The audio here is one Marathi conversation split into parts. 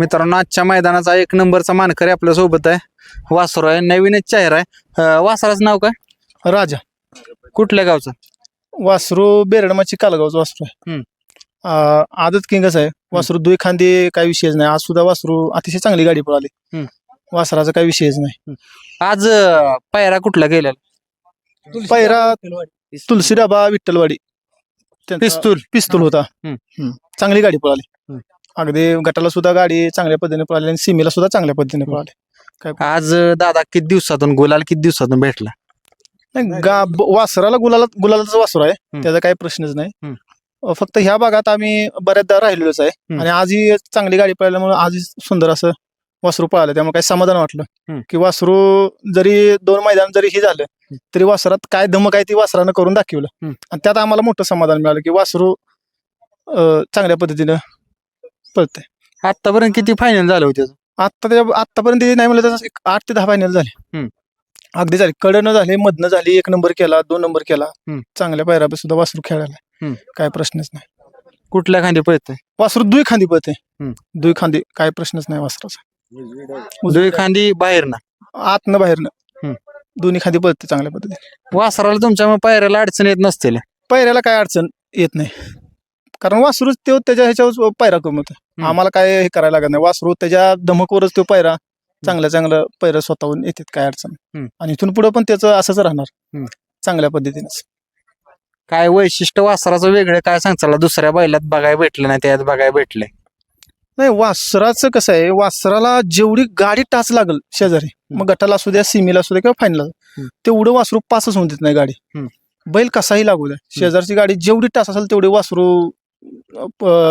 मित्रांनो आजच्या मैदानाचा एक नंबरचा मानकरी आपल्यासोबत आहे. वासरू आहे नवीनच चेहरा आहे. वासराचं नाव काय? राजा. कुठल्या गावचं? वासरू बेरडमाची कालगावचं वासरू आहे. हम्म. आ, आदत किंगच आहे. वासरू दुई खांदी काही विषयच नाही. आज सुद्धा वासरू अतिशय चांगली गाडी पळाली. हम्म. वासराचा काही विषयच नाही. आज अं, पायरा कुठला गेलेला? पहिरा तुलसी डाबा विठ्ठलवाडी. त्यांचा पिस्तूल. पिस्तूल होता. हम्म. हम्म. चांगली गाडी पळाली. अगदी गटाला सुद्धा गाडी चांगल्या पद्धतीने पळाली आणि सीमेला सुद्धा चांगल्या पद्धतीने पळाली. आज अं, दादा किती दिवसातून गुलाल किती दिवसातून भेटला? नाही गा ब- वासराला गुलाला गुलालाचं वासरू आहे. त्याचा काही प्रश्नच नाही. हम्म. अ, फक्त ह्या भागात आम्ही बऱ्याचदा राहिलेलोच आहे. हम्म. आणि आजही चांगली गाडी पळाल्यामुळे आजही सुंदर असं वासरू पळालं. त्यामुळे काही समाधान वाटलं. हम्म. की वासरू जरी दोन मैदान जरी हे झालं तरी वासरात काय धमक आहे ती वासरानं करून दाखवलं. हम्म. आणि त्यात आम्हाला मोठं समाधान मिळालं की वासरू अ, चांगल्या पद्धतीनं पळतंय. आतापर्यंत किती फायनल झालं होते आता त्या आतापर्यंत ते नाही म्हणलं तर एक आठ ते दहा फायनल झाले. हम्म. अगदी झाले. कडनं झाले मधनं झाली एक नंबर केला दोन नंबर केला. हम्म. चांगल्या पायऱ्या सुद्धा वासरू खेळायला. हम्म. काय प्रश्नच नाही. कुठल्या खांदी पळतंय? वासरू दुई खांदी पळते हम्म. दुई खांदी. काय प्रश्नच नाही वासराचा. दुई खांदी बाहेर ना आतनं बाहेरनं. हम्म. दोन्ही खांदी पळते चांगल्या पद्धतीने. वासराला तुमच्या मग पायऱ्याला अडचण येत नसतील. पायऱ्याला काय अडचण येत नाही. कारण वासरूच तो त्याच्या ह्याच्यावर पायरा कमवतो. आम्हाला काय हे करायला लागत नाही. वासरू त्याच्या धमकवरच तो पायरा चांगल्या चांगलं पैर स्वतःहून येतात काय अडचण. आणि इथून पुढे पण त्याचं असंच राहणार. चांगल्या पद्धतीनेच. काय वैशिष्ट्य वासराचं वेगळं काय सांगचाल दुसऱ्या बैलात बघायला भेटलं नाही त्यात बघायला भेटलंय. नाही वासराचं कसं आहे वासराला जेवढी गाडी टाच लागल शेजारी मग गटाला असू द्या सीमेला असू द्या किंवा फायनल. तेवढं वासरू पासच होऊन देत नाही गाडी. बैल कसाही लागू द्या. शेजारची गाडी जेवढी टाच असेल तेवढी वासरू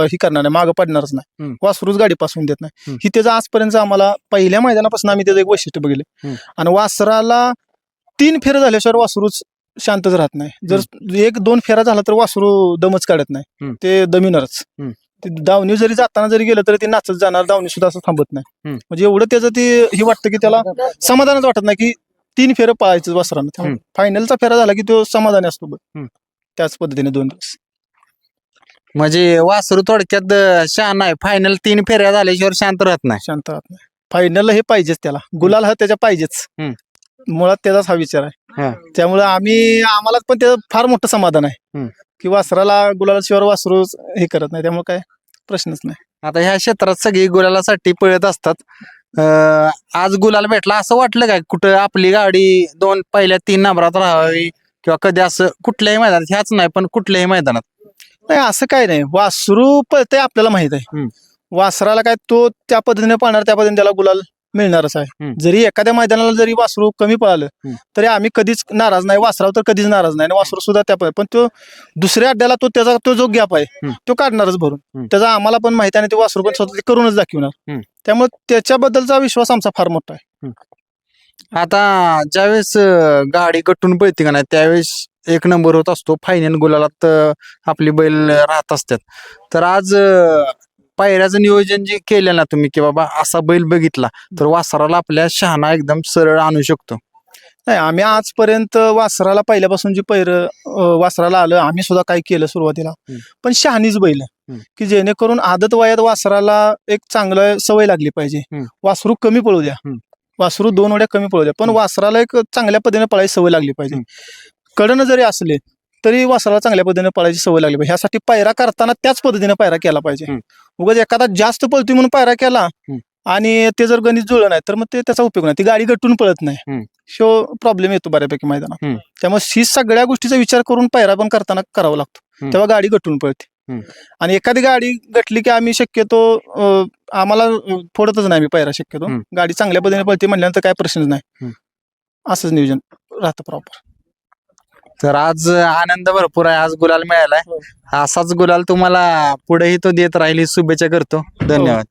ही करणार नाही मागं पडणारच नाही. वासरूच गाडी पासून देत नाही. ही त्याचं आजपर्यंत आम्हाला पहिल्या मैदानापासून आम्ही त्याचं एक वैशिष्ट्य बघितलं. आणि वासराला तीन फेऱ्या झाल्याशिवाय वासरूच शांतच राहत नाही जर एक दोन फेरा झाला तर वासरू दमच काढत नाही. ते. ते दावणी जरी जाताना जरी गेलं तरी ते नाचत जाणार दावणी सुद्धा असं थांबत नाही. म्हणजे एवढं त्याचं ते हे वाटतं की त्याला समाधानच वाटत नाही की तीन फेरं पळायचं वासरानं फायनलचा फेरा झाला की तो समाधानी असतो. त्याच पद्धतीने दोन दिवस म्हणजे वासरू थोडक्यात अं, शहाणा आहे. फायनल तीन फेऱ्या झाल्याशिवाय शांत राहत नाही. शांत राहत नाही. फायनल हे पाहिजेच त्याला. गुलाल हा त्याच्या पाहिजेच. हम्म. मुळात त्याचाच हा विचार आहे. त्यामुळे आम्ही आम्हाला पण त्याचं फार मोठं समाधान आहे. हम्म. की वासराला गुलालाशिवाय वासरू हे करत नाही. त्यामुळे काय प्रश्नच नाही. आता ह्या क्षेत्रात सगळी गुलालासाठी पळत असतात. अं, आज गुलाल भेटला. असं वाटलं काय? कुठं आपली गाडी दोन पहिल्या तीन नंबरात राहावी किंवा कधी असं कुठल्याही मैदानात. ह्याच नाही पण कुठल्याही मैदानात. नाही असं काय नाही वासरू पळते आपल्याला माहीत आहे हम्म. वासराला काय तो त्या पद्धतीने पळणार त्या पद्धतीने त्याला गुलाल मिळणारच आहे हम्म. जरी एखाद्या मैदानाला जरी वासरू कमी पळालं हम्म. तरी आम्ही कधीच नाराज नाही वासराव तर कधीच नाराज नाही आणि वासरू सुद्धा त्या पण तो दुसऱ्या अड्ड्याला तो त्याचा तो जो गॅप आहे हम्म. तो काढणारच भरून हम्म. त्याचा आम्हाला पण माहिती आहे आणि ते वासरू पण स्वतः ते करूनच दाखवणार हम्म. त्यामुळे त्याच्याबद्दलचा विश्वास आमचा फार मोठा आहे आता ज्यावेळेस अं, गाडी गटून पळते का नाही त्यावेळेस एक नंबर होत असतो फायनल गुलालात अं, आपली बैल राहत असतात तर आज अं, पायऱ्याचं नियोजन जे केलं ना तुम्ही की बाबा असा बैल बघितला तर वासराला आपल्या शहाणा एकदम सरळ आणू शकतो नाही आम्ही आजपर्यंत वासराला पहिल्यापासून जी पैर वासराला आलं आम्ही सुद्धा काय केलं सुरुवातीला हम्म. पण शहाणीच बैल हम्म. की जेणेकरून आदत वयात वासराला एक चांगलं सवय लागली पाहिजे हम्म. वासरू कमी पळू द्या हम्म. वासरू दोन उड्या कमी पळू द्या पण. वासराला एक चांगल्या पद्धतीने पळायची सवय लागली पाहिजे. कडनं जरी असले तरी वासराला चांगल्या पद्धतीने पळायची सवय लागली पाहिजे ह्यासाठी पायरा करताना त्याच पद्धतीने पायरा केला पाहिजे. उगाच एखादा जास्त पळतोय म्हणून पायरा केला. आणि ते जर गणित जुळलं नाही तर मग ते त्याचा उपयोग नाही ती गाडी गटून पळत नाही. शो प्रॉब्लेम येतो बऱ्यापैकी मैदानात. त्यामुळे ही सगळ्या गोष्टीचा विचार करून पायरा पण करताना करावा लागतो. तेव्हा गाडी गटून पळते. आणि एखादी गाडी गटली की आम्ही शक्यतो आम्हाला फोडतच नाही आम्ही पायरा शक्यतो. हम्म. गाडी चांगल्या पद्धतीने पळते म्हणल्यानंतर काय प्रश्नच नाही. हम्म. असंच नियोजन राहतं प्रॉपर तर आज आनंद भरपूर आहे आज गुलाल मिळालाय. हो. असाच गुलाल तुम्हाला पुढेही तो देत राहील ही शुभेच्छा करतो. धन्यवाद.